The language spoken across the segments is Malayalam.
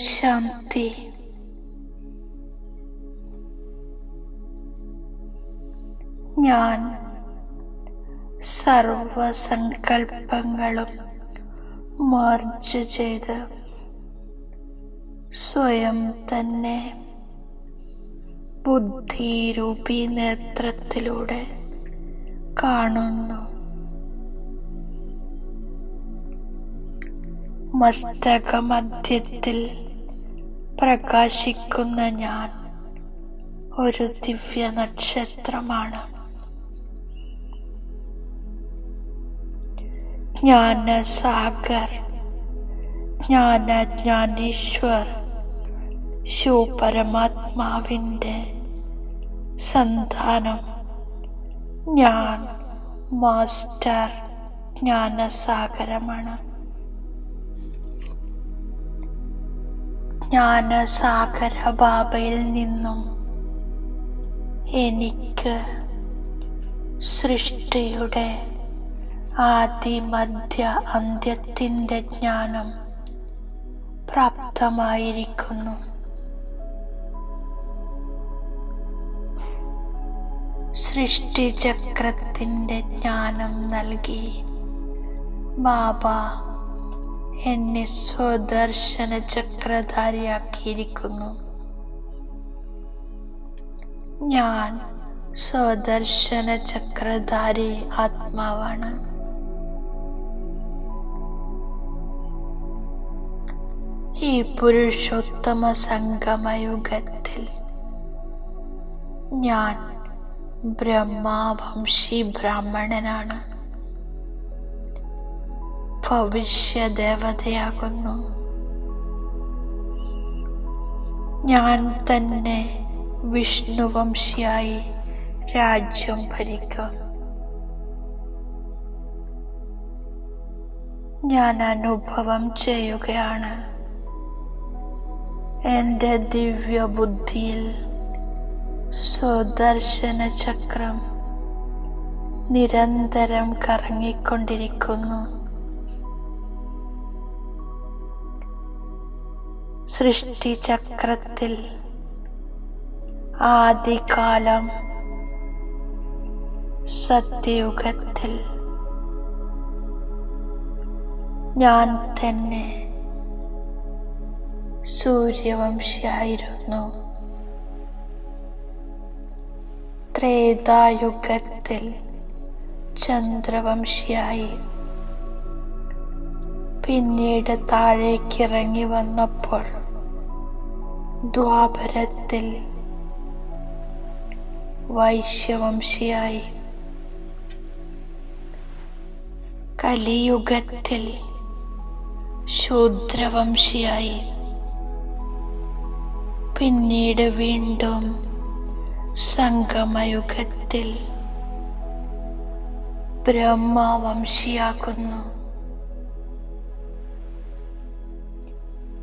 ശാന്തി. ഞാൻ സർവസങ്കൽപ്പങ്ങളും മർജ് ചെയ്ത് സ്വയം തന്നെ ബുദ്ധിരൂപി നേത്രത്തിലൂടെ കാണുന്നു. മസ്തകമധ്യത്തിൽ പ്രകാശിക്കുന്ന ഞാൻ ഒരു ദിവ്യ നക്ഷത്രമാണ്. ജ്ഞാനസാഗർ ജ്ഞാന ജ്ഞാനേശ്വർ ശിവപരമാത്മാവിന്റെ സന്താനം. ഞാൻ മാസ്റ്റർ ജ്ഞാനസാഗരമാണ്. ജ്ഞാനസാഗര ബാബയിൽ നിന്നും എനിക്ക് സൃഷ്ടിയുടെ ആദി മധ്യ അന്ത്യത്തിന്റെ ജ്ഞാനം പ്രാപ്തമായിരിക്കുന്നു. സൃഷ്ടിചക്രത്തിന്റെ ജ്ഞാനം നൽകി ബാബ എന്നെ സ്വദർശന ചക്രധാരിയാക്കിയിരിക്കുന്നു. ഞാൻ സ്വദർശന ചക്രധാരി ആത്മാവാണ്. ഈ പുരുഷോത്തമ സംഗമയുഗത്തിൽ ഞാൻ ബ്രഹ്മാവംശി ബ്രാഹ്മണനാണ്. ഭവിഷ്യദേവതയാകുന്നു ഞാൻ തന്നെ വിഷ്ണുവംശിയായി രാജ്യം ഭരിക്കും. ഞാൻ അനുഭവം ചെയ്യുകയാണ്. എന്റെ ദിവ്യബുദ്ധിയിൽ സ്വദർശന ചക്രം നിരന്തരം കറങ്ങിക്കൊണ്ടിരിക്കുന്നു. സൃഷ്ടിചക്രത്തിൽ ആദ്യകാലം സത്യയുഗത്തിൽ ഞാൻ തന്നെ സൂര്യവംശിയായിരുന്നു. ത്രേതായുഗത്തിൽ ചന്ദ്രവംശിയായി. പിന്നീട് താഴേക്കിറങ്ങി വന്നപ്പോൾ ദ്വാപരത്തിൽ വൈശ്യവംശിയായി. കലിയുഗത്തിൽ ശൂദ്രവംശിയായി. പിന്നീട് വീണ്ടും സംഗമയുഗത്തിൽ ബ്രഹ്മവംശിയാകുന്നു.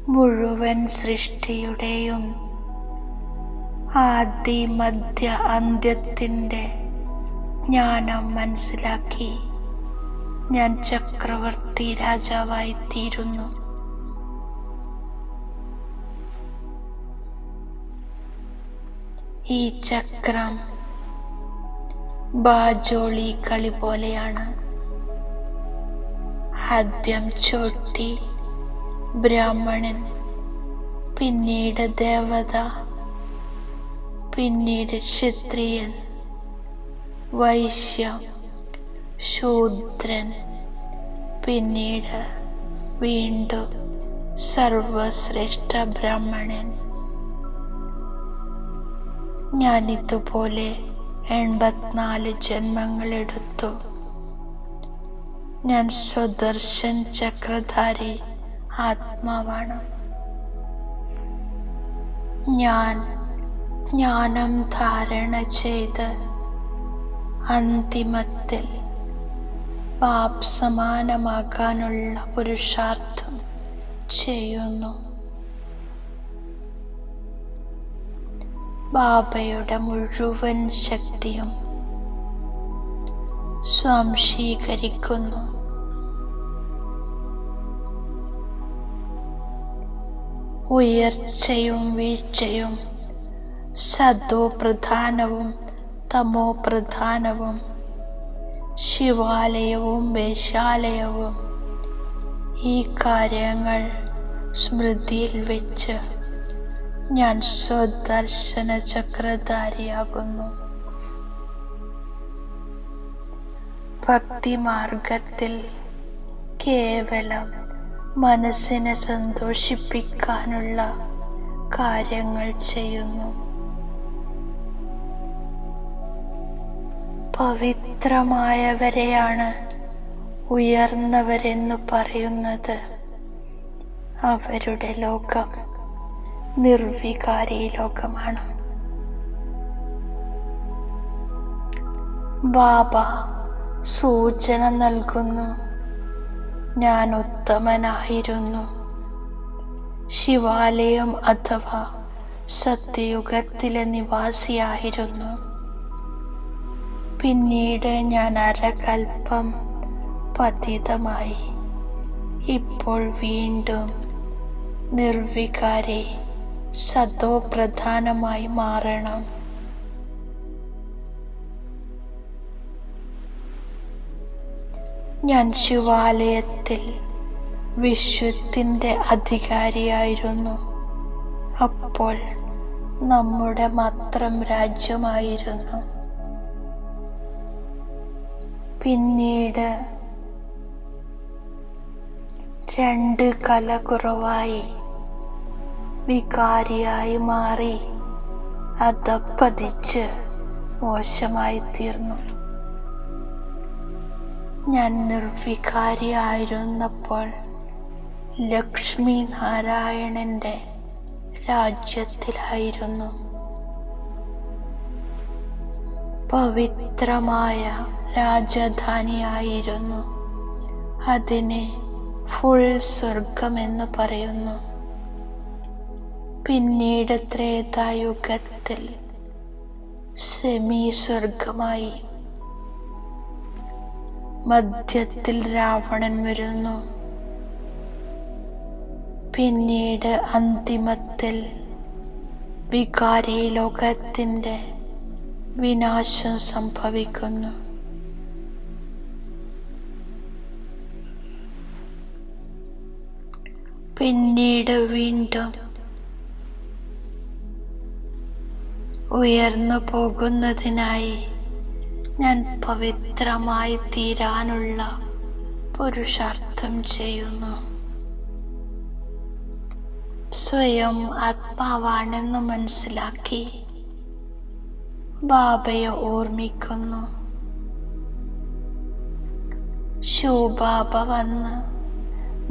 മുഴുവൻ സൃഷ്ടിയുടെയും ആദി മധ്യ അന്ത്യത്തിന്റെ ജ്ഞാനം മനസ്സിലാക്കി ഞാൻ ചക്രവർത്തി രാജാവായി തീരുന്നു ഈ ചക്രം ബാജോളി കളി പോലെയാണ്. ആദ്യം ചോട്ടി ബ്രാഹ്മണൻ പിന്നീട് ദേവത പിന്നീട് ക്ഷത്രിയൻ വൈശ്യ ശൂദ്രൻ പിന്നീട് വീണ്ടും സർവശ്രേഷ്ഠ ബ്രാഹ്മണൻ. ഞാനിതുപോലെ എൺപത്തിനാല് ജന്മങ്ങളെടുത്തു. ഞാൻ സ്വദർശൻ ചക്രധാരി ആത്മാവാണ്. ഞാൻ ജ്ഞാനം ധാരണ ചെയ്ത് അന്തിമത്തിൽ പാപ് സമാനമാക്കാനുള്ള പുരുഷാർത്ഥം ചെയ്യുന്നു. ബാബയുടെ മുഴുവൻ ശക്തിയും സ്വാംശീകരിക്കുന്നു. ഉയർച്ചയും വീഴ്ചയും സദോ പ്രധാനവും തമോ പ്രധാനവും ശിവാലയവും വേശാലയവും ഈ കാര്യങ്ങൾ സ്മൃതിയിൽ വെച്ച് ഞാൻ സ്വദർശന ചക്രധാരിയാകുന്നു ഭക്തിമാർഗത്തിൽ കേവലം മനസ്സിനെ സന്തോഷിപ്പിക്കാനുള്ള കാര്യങ്ങൾ ചെയ്യുന്നു. പവിത്രമായവരെയാണ് ഉയർന്നവരെന്നു പറയുന്നത്. അവരുടെ ലോകം നിർവികാരി ലോകമാണ്. ബാബ സൂചന നൽകുന്നു. ഞാൻ ഉത്തമനായിരുന്നു ശിവാലയം അഥവാ സത്യയുഗത്തിലെ നിവാസിയായിരുന്നു. പിന്നീട് ഞാൻ അരകൽപ്പം പതിതമായി. ഇപ്പോൾ വീണ്ടും നിർവികാരി സതോ പ്രധാനമായി മാറണം. ഞാൻ ശിവാലയത്തിൽ വിശ്വത്തിന്റെ അധികാരിയായിരുന്നു. അപ്പോൾ നമ്മുടെ മാത്രം രാജ്യമായിരുന്നു. പിന്നീട് രണ്ട് കല കുറവായി വികാരിയായി മാറി. അതപ്പതിച്ച് മോശമായി തീർന്നു ഞാൻ നിർവികാരിയായിരുന്നപ്പോൾ ലക്ഷ്മി നാരായണന്റെ രാജ്യത്തിലായിരുന്നു. പവിത്രമായ രാജധാനിയായിരുന്നു. അതിനെ ഫുൾ സ്വർഗമെന്ന് പറയുന്നു. പിന്നീട് ത്രേതായുഗത്തിൽ സെമി സ്വർഗമായി മധ്യത്തിൽ രാവണൻ വരുന്നു. പിന്നീട് അന്തിമത്തിൽ വികാരി ലോകത്തിന്റെ വിനാശം സംഭവിക്കുന്നു. പിന്നീട് വീണ്ടും ഉയർന്നു പോകുന്നതിനായി ഞാൻ പവിത്രമായി തീരാനുള്ള പുരുഷാർത്ഥം ചെയ്യുന്നു. സ്വയം ആത്മാവാണെന്ന് മനസ്സിലാക്കി ബാബയെ ഓർമ്മിക്കുന്നു. ശിവബാബ വന്ന്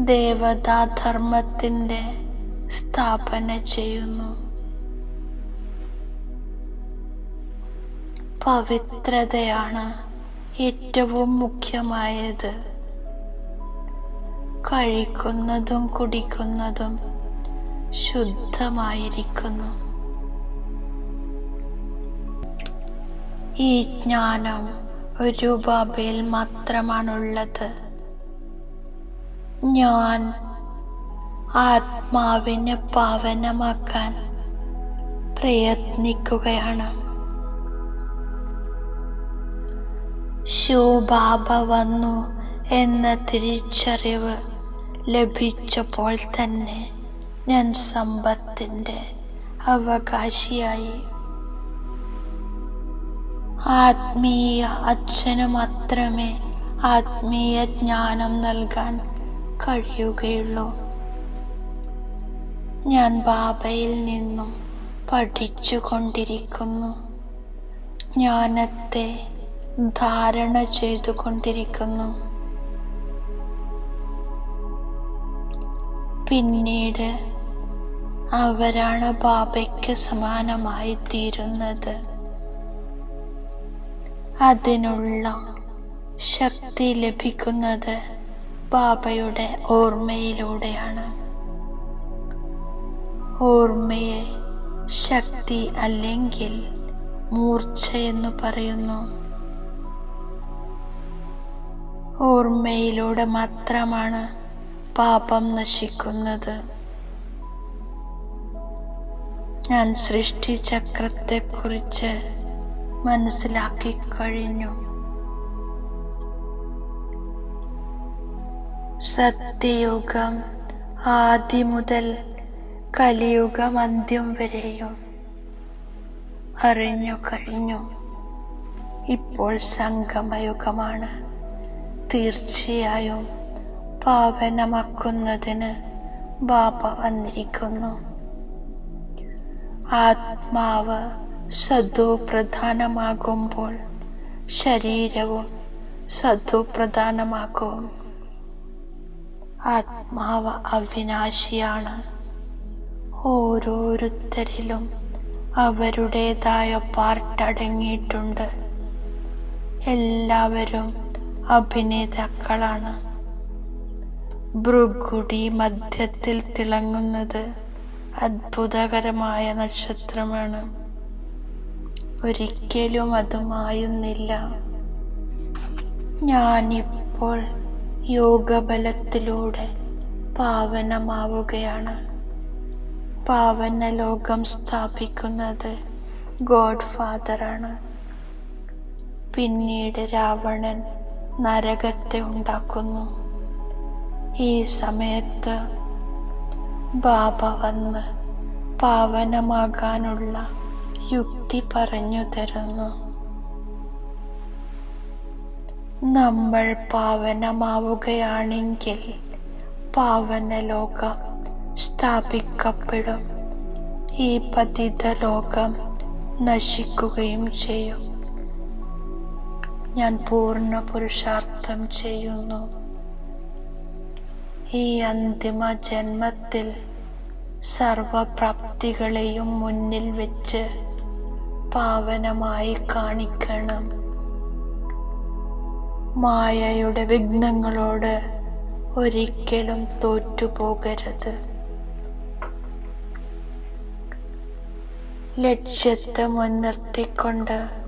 ദേവതാധർമ്മത്തിന്റെ സ്ഥാപന ചെയ്യുന്നു. പവിത്രതയാണ് ഏറ്റവും മുഖ്യമായത്. കഴിക്കുന്നതും കുടിക്കുന്നതും ശുദ്ധമായിരിക്കുന്നു. ഈ ജ്ഞാനം ഒരു ബാബയിൽ മാത്രമാണുള്ളത്. ഞാൻ ആത്മാവിനെ പാവനമാക്കാൻ പ്രയത്നിക്കുകയാണ്. ശിവബാബ വന്നു എന്ന തിരിച്ചറിവ് ലഭിച്ചപ്പോൾ തന്നെ ഞാൻ സമ്പത്തിന്റെ അവകാശിയായി. ആത്മീയ അച്ഛന് മാത്രമേ ആത്മീയ ജ്ഞാനം നൽകാൻ കഴിയുകയുള്ളൂ. ഞാൻ ബാബയിൽ നിന്നും പഠിച്ചു കൊണ്ടിരിക്കുന്നു ജ്ഞാനത്തെ ധാരണ ചെയ്തുകൊണ്ടിരിക്കുന്നു. പിന്നീട് അവരാണ് ബാബയ്ക്ക് സമാനമായി തീരുന്നത്. അതിനുള്ള ശക്തി ലഭിക്കുന്നത് ബാബയുടെ ഓർമ്മയിലൂടെയാണ്. ഓർമ്മയെ ശക്തി അല്ലെങ്കിൽ മൂർച്ച എന്ന് പറയുന്നു. ഓർമ്മയിലൂടെ മാത്രമാണ് പാപം നശിക്കുന്നത്. ഞാൻ സൃഷ്ടിചക്രത്തെക്കുറിച്ച് മനസ്സിലാക്കി കഴിഞ്ഞു. സത്യയുഗം ആദ്യം മുതൽ കലിയുഗം അന്ത്യം വരെയും അറിഞ്ഞു കഴിഞ്ഞു. ഇപ്പോൾ സംഗമയുഗമാണ്. തീർച്ചയായും പാവനമാക്കുന്നതിന് ബാബ വന്നിരിക്കുന്നു. ആത്മാവ് സദോ പ്രധാനമാകുമ്പോൾ ശരീരവും സദോ പ്രധാനമാകും ആത്മാവ് അവിനാശിയാണ്. ഓരോരുത്തരിലും അവരുടേതായ പാർട്ട് അടങ്ങിയിട്ടുണ്ട്. എല്ലാവരും അഭിനേതാക്കളാണ്. ഭൃഗുടി മധ്യത്തിൽ തിളങ്ങുന്നത് അത്ഭുതകരമായ നക്ഷത്രമാണ്. ഒരിക്കലും അതുമായുന്നില്ല ഞാനിപ്പോൾ യോഗബലത്തിലൂടെ പാവനമാവുകയാണ്. പാവന ലോകം സ്ഥാപിക്കുന്നത് ഗോഡ് ഫാദറാണ് പിന്നീട് രാവണൻ. നരകത്തെ ഉണ്ടാക്കുന്നു. ഈ സമയത്ത് ബാബ വന്ന് പാവനമാകാനുള്ള യുക്തി പറഞ്ഞു തരുന്നു. നമ്മൾ പാവനമാവുകയാണെങ്കിൽ പാവന ലോകം സ്ഥാപിക്കപ്പെടും. ഈ പതിത ലോകം നശിക്കുകയും ചെയ്യും. ഞാൻ പൂർണ പുരുഷാർത്ഥം ചെയ്യുന്നു. ഈ അന്തിമ ജന്മത്തിൽ സർവപ്രാപ്തികളെയും മുന്നിൽ വെച്ച് പാവനമായി കാണിക്കണം. മായയുടെ വിഘ്നങ്ങളോട് ഒരിക്കലും തോറ്റുപോകരുത്. ലക്ഷ്യത്തെ മുൻനിർത്തിക്കൊണ്ട്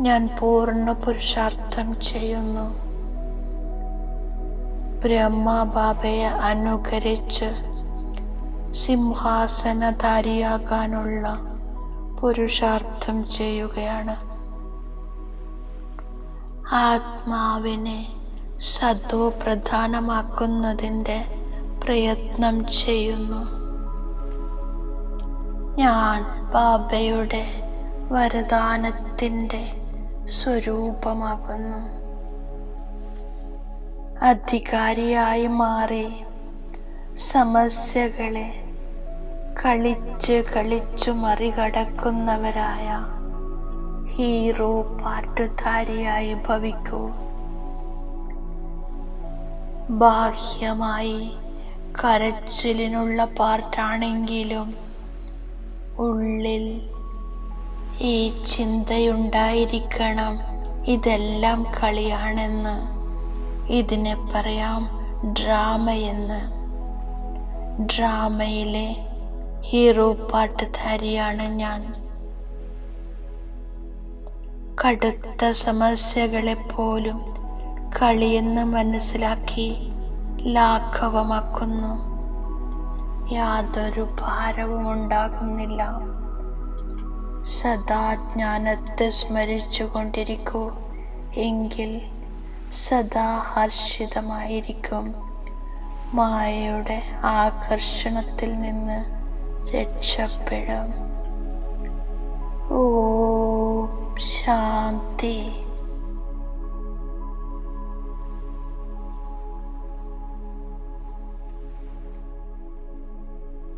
ഞാൻ പൂർണ പുരുഷാർത്ഥം ചെയ്യുന്നു. ബ്രഹ്മബാബയെ അനുകരിച്ച് സിംഹാസനധാരിയാകാനുള്ള പുരുഷാർത്ഥം ചെയ്യുകയാണ്. ആത്മാവിനെ സത്വ പ്രധാനമാക്കുന്നതിന്റെ പ്രയത്നം ചെയ്യുന്നു. ഞാൻ ബാബയുടെ വരദാനത്തിന്റെ സ്വരൂപമാകുന്നു. അധികാരിയായി മാറി സമസ്യകളെ കളിച്ച് കളിച്ചു മറികടക്കുന്നവരായ ഹീറോ പാട്ടുധാരിയായി ഭവിക്കൂ. ബാഹ്യമായി കരച്ചിലിനുള്ള പാർട്ടാണെങ്കിലും ഉള്ളിൽ ഈ ചിന്തയുണ്ടായിരിക്കണം. ഇതെല്ലാം കളിയാണെന്ന്. ഇതിനെ പറയാം ഡ്രാമയെന്ന്. ഡ്രാമയിലെ ഹീറോ പാട്ടുധാരിയാണ് ഞാൻ. കടുത്ത സമസ്യകളെ പോലും കളിയെന്ന് മനസ്സിലാക്കി ലാഘവമാക്കുന്നു. യാതൊരു ഭാരവും ഉണ്ടാകുന്നില്ല സദാ ജ്ഞാനത്തെ സ്മരിച്ചു കൊണ്ടിരിക്കൂ എങ്കിൽ സദാ ഹർഷിതമായിരിക്കും. മായയുടെ ആകർഷണത്തിൽ നിന്ന് രക്ഷപ്പെടും. ഓ ശാന്തി.